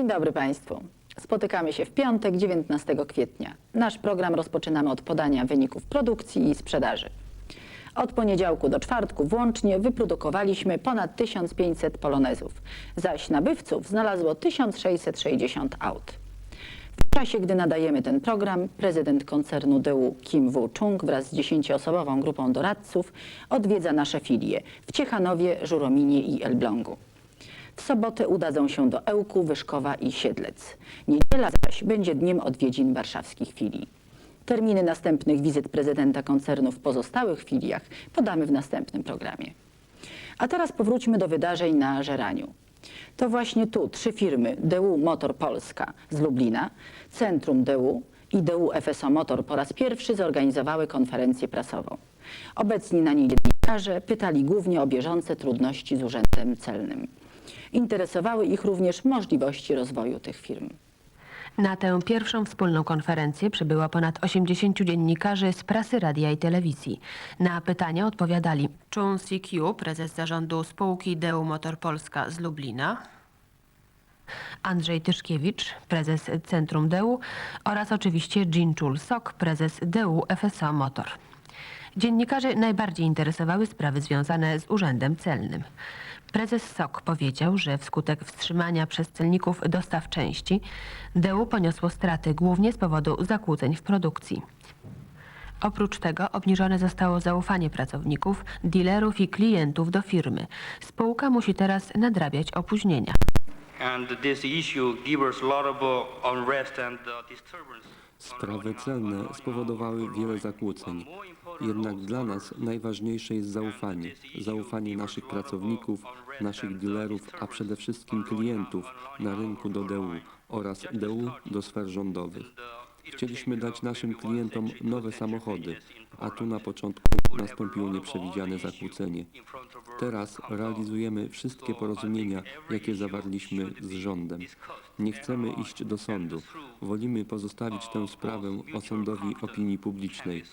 Dzień dobry Państwu. Spotykamy się w piątek, 19 kwietnia. Nasz program rozpoczynamy od podania wyników produkcji i sprzedaży. Od poniedziałku do czwartku włącznie wyprodukowaliśmy ponad 1500 polonezów, zaś nabywców znalazło 1660 aut. W czasie, gdy nadajemy ten program, prezydent koncernu DU Kim Woo-chung wraz z dziesięcioosobową grupą doradców odwiedza nasze filie w Ciechanowie, Żurominie i Elblągu. W sobotę udadzą się do Ełku, Wyszkowa i Siedlec. Niedziela zaś będzie dniem odwiedzin warszawskich filii. Terminy następnych wizyt prezydenta koncernu w pozostałych filiach podamy w następnym programie. A teraz powróćmy do wydarzeń na Żeraniu. To właśnie tu trzy firmy DU Motor Polska z Lublina, Centrum DU i DU FSO Motor po raz pierwszy zorganizowały konferencję prasową. Obecni na niej dziennikarze pytali głównie o bieżące trudności z urzędem celnym. Interesowały ich również możliwości rozwoju tych firm. Na tę pierwszą wspólną konferencję przybyło ponad 80 dziennikarzy z prasy, radia i telewizji. Na pytania odpowiadali Chun Si-kyu, prezes zarządu spółki Deu Motor Polska z Lublina, Andrzej Tyszkiewicz, prezes Centrum Deu oraz oczywiście Jin Chul Sok, prezes Deu FSO Motor. Dziennikarzy najbardziej interesowały sprawy związane z urzędem celnym. Prezes SOK powiedział, że wskutek wstrzymania przez celników dostaw części DEU poniosło straty głównie z powodu zakłóceń w produkcji. Oprócz tego obniżone zostało zaufanie pracowników, dealerów i klientów do firmy. Spółka musi teraz nadrabiać opóźnienia. Sprawy celne spowodowały wiele zakłóceń. Jednak dla nas najważniejsze jest zaufanie. Zaufanie naszych pracowników, naszych dealerów, a przede wszystkim klientów na rynku do DU oraz DU do sfer rządowych. Chcieliśmy dać naszym klientom nowe samochody, a tu na początku nastąpiło nieprzewidziane zakłócenie. Teraz realizujemy wszystkie porozumienia, jakie zawarliśmy z rządem. Nie chcemy iść do sądu. Wolimy pozostawić tę sprawę osądowi opinii publicznej,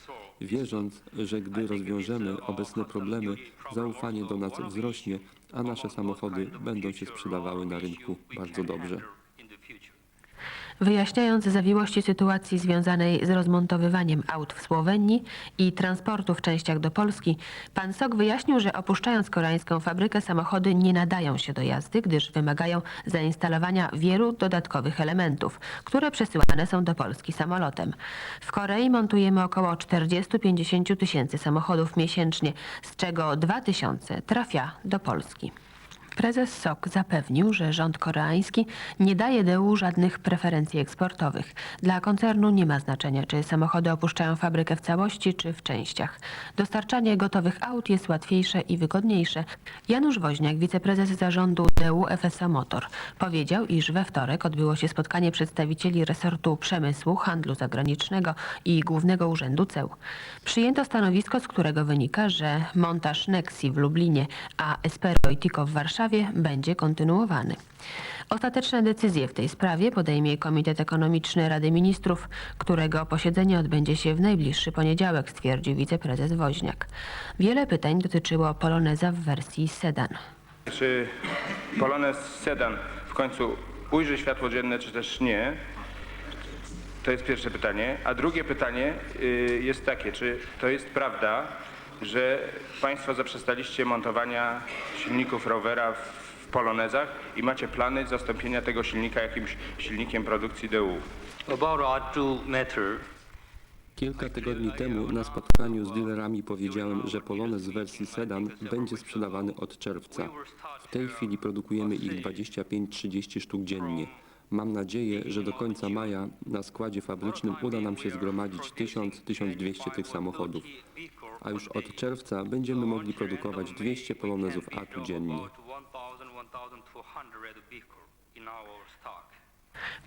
wierząc, że gdy rozwiążemy obecne problemy, zaufanie do nas wzrośnie, a nasze samochody będą się sprzedawały na rynku bardzo dobrze. Wyjaśniając zawiłości sytuacji związanej z rozmontowywaniem aut w Słowenii i transportu w częściach do Polski, pan Sok wyjaśnił, że opuszczając koreańską fabrykę samochody nie nadają się do jazdy, gdyż wymagają zainstalowania wielu dodatkowych elementów, które przesyłane są do Polski samolotem. W Korei montujemy około 40-50 tysięcy samochodów miesięcznie, z czego 2 tysiące trafia do Polski. Prezes SOK zapewnił, że rząd koreański nie daje DEU żadnych preferencji eksportowych. Dla koncernu nie ma znaczenia, czy samochody opuszczają fabrykę w całości, czy w częściach. Dostarczanie gotowych aut jest łatwiejsze i wygodniejsze. Janusz Woźniak, wiceprezes zarządu DEU FSA Motor, powiedział, iż we wtorek odbyło się spotkanie przedstawicieli resortu przemysłu, handlu zagranicznego i Głównego Urzędu Ceł. Przyjęto stanowisko, z którego wynika, że montaż Nexi w Lublinie, a Espero i Tico w Warszawie będzie kontynuowany. Ostateczne decyzje w tej sprawie podejmie Komitet Ekonomiczny Rady Ministrów, którego posiedzenie odbędzie się w najbliższy poniedziałek, stwierdził wiceprezes Woźniak. Wiele pytań dotyczyło Poloneza w wersji sedan. Czy Polonez Sedan w końcu ujrzy światło dzienne, czy też nie? To jest pierwsze pytanie. A drugie pytanie y, jest takie, czy to jest prawda, że Państwo zaprzestaliście montowania silników rowera w w Polonezach i macie plany zastąpienia tego silnika jakimś silnikiem produkcji DU? About auto matter, Kilka tygodni temu na spotkaniu z dealerami powiedziałem, że Polonez w wersji sedan będzie sprzedawany od czerwca. W tej chwili produkujemy ich 25-30 sztuk dziennie. Mam nadzieję, że do końca maja na składzie fabrycznym uda nam się zgromadzić 1000-1200 tych samochodów. A już od czerwca będziemy mogli produkować 200 Polonezów A tu dziennie. about 1,000-1,200 vehicles in our stock.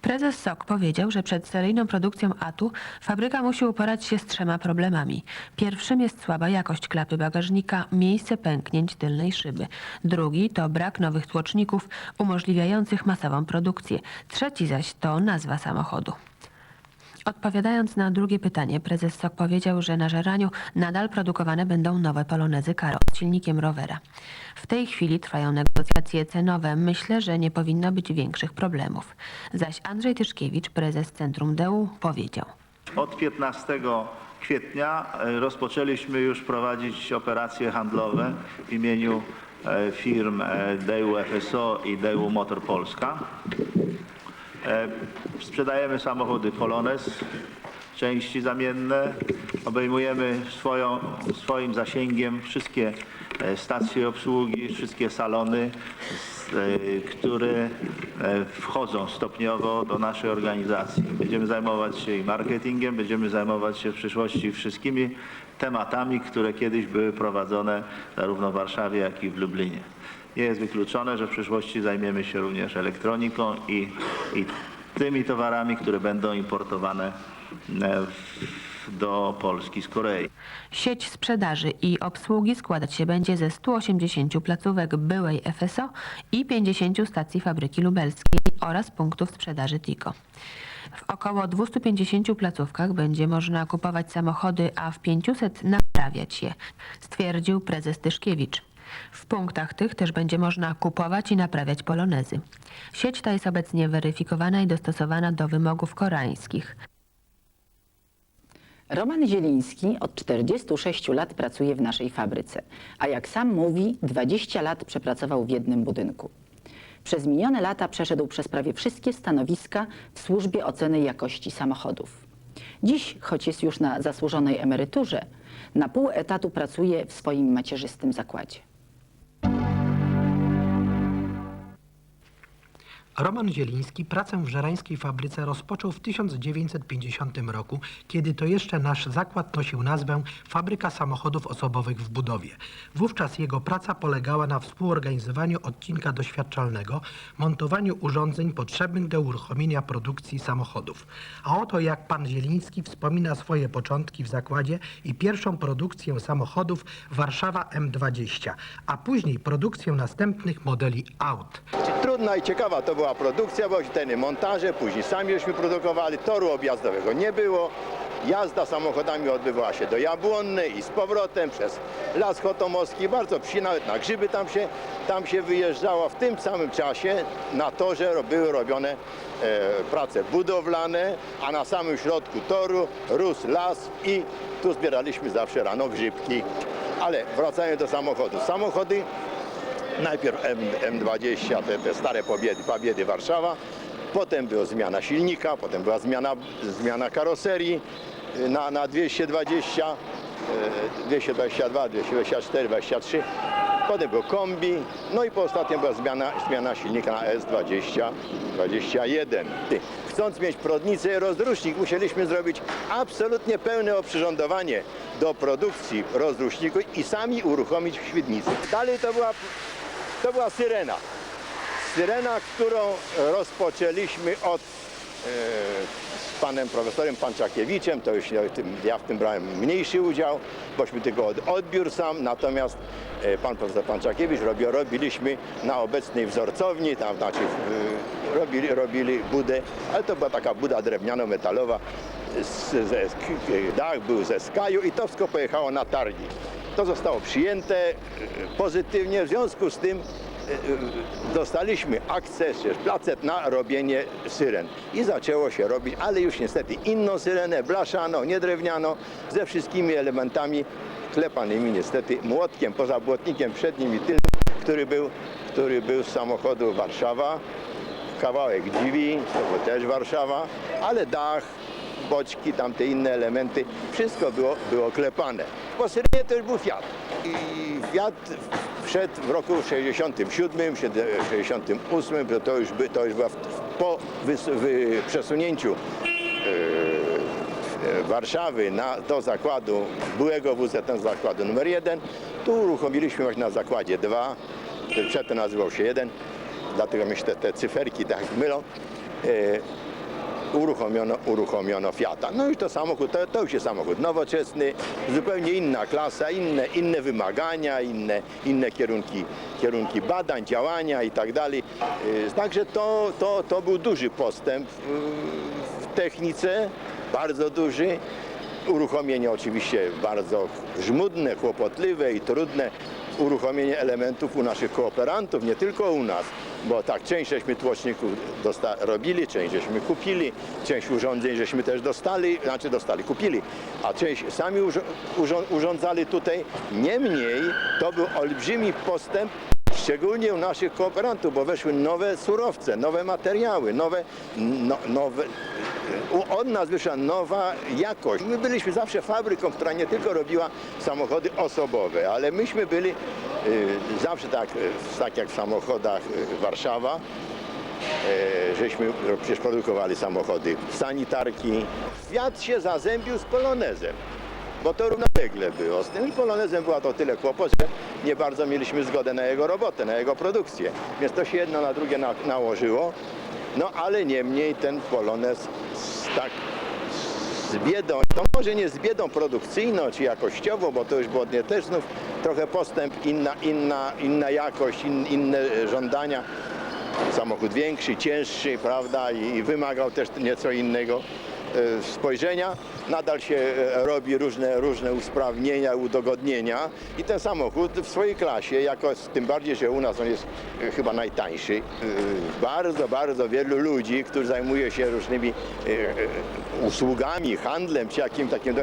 Prezes SOK powiedział, że przed seryjną produkcją ATU fabryka musi uporać się z trzema problemami. Pierwszym jest słaba jakość klapy bagażnika, miejsce pęknięć tylnej szyby. Drugi to brak nowych tłoczników umożliwiających masową produkcję. Trzeci zaś to nazwa samochodu. Odpowiadając na drugie pytanie, prezes SOK powiedział, że na żeraniu nadal produkowane będą nowe polonezy Karo z silnikiem rowera. W tej chwili trwają negocjacje cenowe. Myślę, że nie powinno być większych problemów. Zaś Andrzej Tyszkiewicz, prezes Centrum DEU, powiedział. Od 15 kwietnia e, rozpoczęliśmy już prowadzić operacje handlowe w imieniu e, firm e, DEU FSO i DEU Motor Polska. E, Sprzedajemy samochody Polones, części zamienne. Obejmujemy swoją, swoim zasięgiem wszystkie e, stacje obsługi, wszystkie salony, e, które wchodzą stopniowo do naszej organizacji. Będziemy zajmować się i marketingiem, będziemy zajmować się w przyszłości wszystkimi tematami, które kiedyś były prowadzone zarówno w Warszawie, jak i w Lublinie. Nie jest wykluczone, że w przyszłości zajmiemy się również elektroniką i, i tymi towarami, które będą importowane e, w- do Polski z Korei. Sieć sprzedaży i obsługi składać się będzie ze 180 placówek byłej FSO i 50 stacji fabryki lubelskiej oraz punktów sprzedaży TICO. W około 250 placówkach będzie można kupować samochody, a w 500 naprawiać je, stwierdził prezes Tyszkiewicz. W punktach tych też będzie można kupować i naprawiać polonezy. Sieć ta jest obecnie weryfikowana i dostosowana do wymogów koreańskich. Roman Zieliński od 46 lat pracuje w naszej fabryce, a jak sam mówi, 20 lat przepracował w jednym budynku. Przez minione lata przeszedł przez prawie wszystkie stanowiska w służbie oceny jakości samochodów. Dziś, choć jest już na zasłużonej emeryturze, na pół etatu pracuje w swoim macierzystym zakładzie. Roman Zieliński pracę w żerańskiej fabryce rozpoczął w 1950 roku, kiedy to jeszcze nasz zakład nosił nazwę Fabryka Samochodów Osobowych w Budowie. Wówczas jego praca polegała na współorganizowaniu odcinka doświadczalnego, montowaniu urządzeń potrzebnych do uruchomienia produkcji samochodów. A oto jak pan Zieliński wspomina swoje początki w zakładzie i pierwszą produkcję samochodów Warszawa M20, a później produkcję następnych modeli aut. Trudna i ciekawa to była produkcja, bo te montaże, później sami żeśmy produkowali, toru objazdowego nie było. Jazda samochodami odbywała się do Jabłonny i z powrotem przez Las Chotomowski, bardzo przy, nawet na grzyby tam się, tam się wyjeżdżało. W tym samym czasie na torze były robione e, prace budowlane, a na samym środku toru rósł las i tu zbieraliśmy zawsze rano grzybki. Ale wracając do samochodów. Samochody Najpierw M, M20, te, te stare pobiedy, pobiedy Warszawa, potem była zmiana silnika, potem była zmiana, zmiana karoserii y, na, na 220, y, 222, 224, 23, potem był kombi, no i po ostatnim była zmiana, zmiana silnika na S20, 21. Ty, Chcąc mieć prodnicę i rozrusznik, musieliśmy zrobić absolutnie pełne oprzyrządowanie do produkcji rozruszników i sami uruchomić w Świdnicy. Dalej to była to była syrena. Syrena, którą rozpoczęliśmy od e, z panem profesorem Panczakiewiczem, to już ja w tym, brałem mniejszy udział, bośmy tylko od, odbiór sam, natomiast e, pan profesor Panczakiewicz robi, robiliśmy na obecnej wzorcowni, tam znaczy e, robili, robili budę, ale to była taka buda drewniano-metalowa, z, dach był ze skaju i to wszystko pojechało na targi. To zostało przyjęte e, pozytywnie, w związku z tym e, e, dostaliśmy akces, placet na robienie syren. I zaczęło się robić, ale już niestety inną syrenę, blaszaną, nie drewnianą, ze wszystkimi elementami klepanymi niestety młotkiem, poza błotnikiem przednim i tylnym, który był, który był z samochodu Warszawa, kawałek drzwi, to był też Warszawa, ale dach, boczki, tamte inne elementy, wszystko było, było klepane. Po Syrenie też był Fiat. I Fiat wszedł w roku 67, 68, to, to już, by, to już była w, po wys, wy, przesunięciu e, Warszawy na, do zakładu, byłego WZN zakładu numer 1. Tu uruchomiliśmy właśnie na zakładzie 2, który przedtem nazywał się 1, dlatego się te, cyferki tak mylą. E, uruchomiono, uruchomiono Fiata. No i to samochód, to, to już jest samochód nowoczesny, zupełnie inna klasa, inne, inne wymagania, inne, inne kierunki, kierunki badań, działania i tak dalej. Y, Także to, to, to był duży postęp y, w w technice, bardzo duży. Uruchomienie oczywiście bardzo żmudne, kłopotliwe i trudne. Uruchomienie elementów u naszych kooperantów, nie tylko u nas, bo tak część żeśmy tłoczników robili, część żeśmy kupili, część urządzeń żeśmy też dostali, znaczy dostali, kupili, a część sami urządzali tutaj. Niemniej to był olbrzymi postęp Szczególnie u naszych kooperantów, bo weszły nowe surowce, nowe materiały, nowe, no, nowe od nas wyszła nowa jakość. My byliśmy zawsze fabryką, która nie tylko robiła samochody osobowe, ale myśmy byli y, zawsze tak, y, tak jak w samochodach y, Warszawa, żeśmy przecież produkowali samochody, sanitarki. Świat się zazębił z Polonezem, bo to równolegle było. Z tym Polonezem była to tyle kłopot, że nie bardzo mieliśmy zgodę na jego robotę, na jego produkcję. Więc to się jedno na drugie na, nałożyło. No ale niemniej ten Polonez tak z biedą, to może nie z biedą produkcyjną czy jakościową, bo to już było nie, też znów trochę postęp, inna, inna, inna jakość, in, inne żądania. Samochód większy, cięższy, prawda, i i wymagał też nieco innego spojrzenia. Nadal się e, robi różne, różne usprawnienia, udogodnienia i ten samochód w swojej klasie, jako, tym bardziej, że u nas on jest e, chyba najtańszy, e, bardzo, bardzo wielu ludzi, którzy zajmuje się różnymi e, e, usługami, handlem czy jakim takim,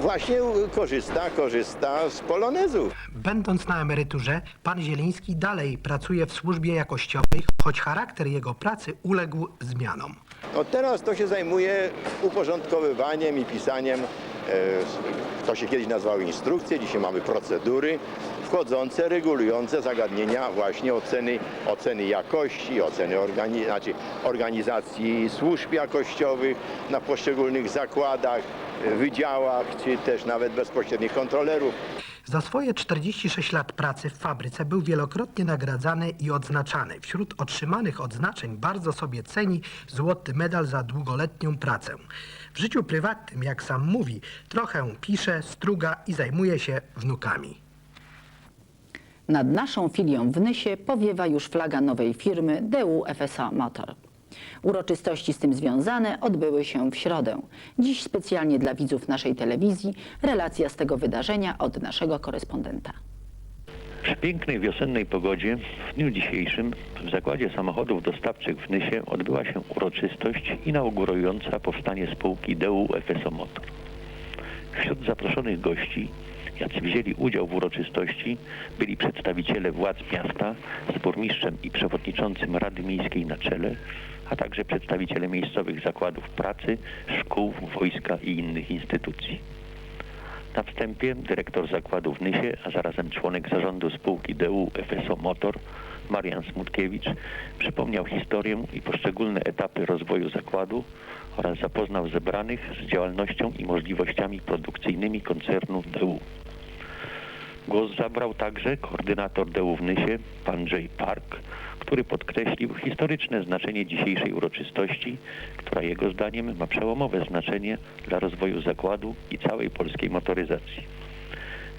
właśnie korzysta, korzysta z polonezów. Będąc na emeryturze, pan Zieliński dalej pracuje w służbie jakościowej, choć charakter jego pracy uległ zmianom. No teraz to się zajmuje uporządkowywaniem i pisaniem, e, to się kiedyś nazywały instrukcje, dzisiaj mamy procedury wchodzące, regulujące zagadnienia właśnie oceny, oceny jakości, oceny organi znaczy organizacji służb jakościowych na poszczególnych zakładach, wydziałach, czy też nawet bezpośrednich kontrolerów. Za swoje 46 lat pracy w fabryce był wielokrotnie nagradzany i odznaczany. Wśród otrzymanych odznaczeń bardzo sobie ceni złoty medal za długoletnią pracę. W życiu prywatnym, jak sam mówi, trochę pisze, struga i zajmuje się wnukami. Nad naszą filią w Nysie powiewa już flaga nowej firmy DU FSA Motor. Uroczystości z tym związane odbyły się w środę. Dziś specjalnie dla widzów naszej telewizji relacja z tego wydarzenia od naszego korespondenta. Przy pięknej wiosennej pogodzie w dniu dzisiejszym w Zakładzie Samochodów Dostawczych w Nysie odbyła się uroczystość inaugurująca powstanie spółki DU FSO Motor. Wśród zaproszonych gości, jacy wzięli udział w uroczystości, byli przedstawiciele władz miasta z burmistrzem i przewodniczącym Rady Miejskiej na czele, a także przedstawiciele miejscowych zakładów pracy, szkół, wojska i innych instytucji. Na wstępie dyrektor zakładu w Nysie, a zarazem członek zarządu spółki DU FSO Motor, Marian Smutkiewicz, przypomniał historię i poszczególne etapy rozwoju zakładu oraz zapoznał zebranych z działalnością i możliwościami produkcyjnymi koncernu DU. Głos zabrał także koordynator DU w Nysie, pan Jay Park, który podkreślił historyczne znaczenie dzisiejszej uroczystości, która jego zdaniem ma przełomowe znaczenie dla rozwoju zakładu i całej polskiej motoryzacji.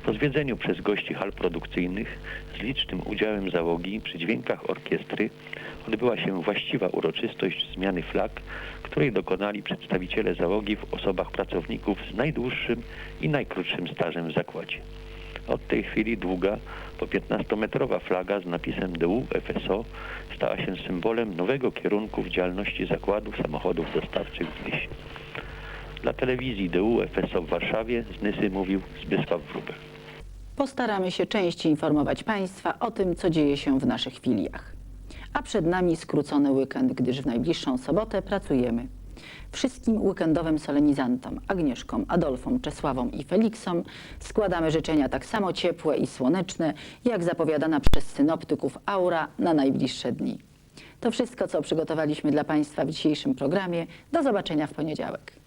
Po zwiedzeniu przez gości hal produkcyjnych z licznym udziałem załogi przy dźwiękach orkiestry odbyła się właściwa uroczystość zmiany flag, której dokonali przedstawiciele załogi w osobach pracowników z najdłuższym i najkrótszym stażem w zakładzie. Od tej chwili długa, po 15-metrowa flaga z napisem DU FSO stała się symbolem nowego kierunku w działalności zakładu samochodów dostawczych w Nysie. Dla telewizji DU FSO w Warszawie z Nysy mówił Zbysław Wróbel. Postaramy się częściej informować Państwa o tym, co dzieje się w naszych filiach. A przed nami skrócony weekend, gdyż w najbliższą sobotę pracujemy. Wszystkim weekendowym solenizantom, Agnieszkom, Adolfom, Czesławom i Feliksom składamy życzenia tak samo ciepłe i słoneczne, jak zapowiadana przez synoptyków aura na najbliższe dni. To wszystko, co przygotowaliśmy dla Państwa w dzisiejszym programie. Do zobaczenia w poniedziałek.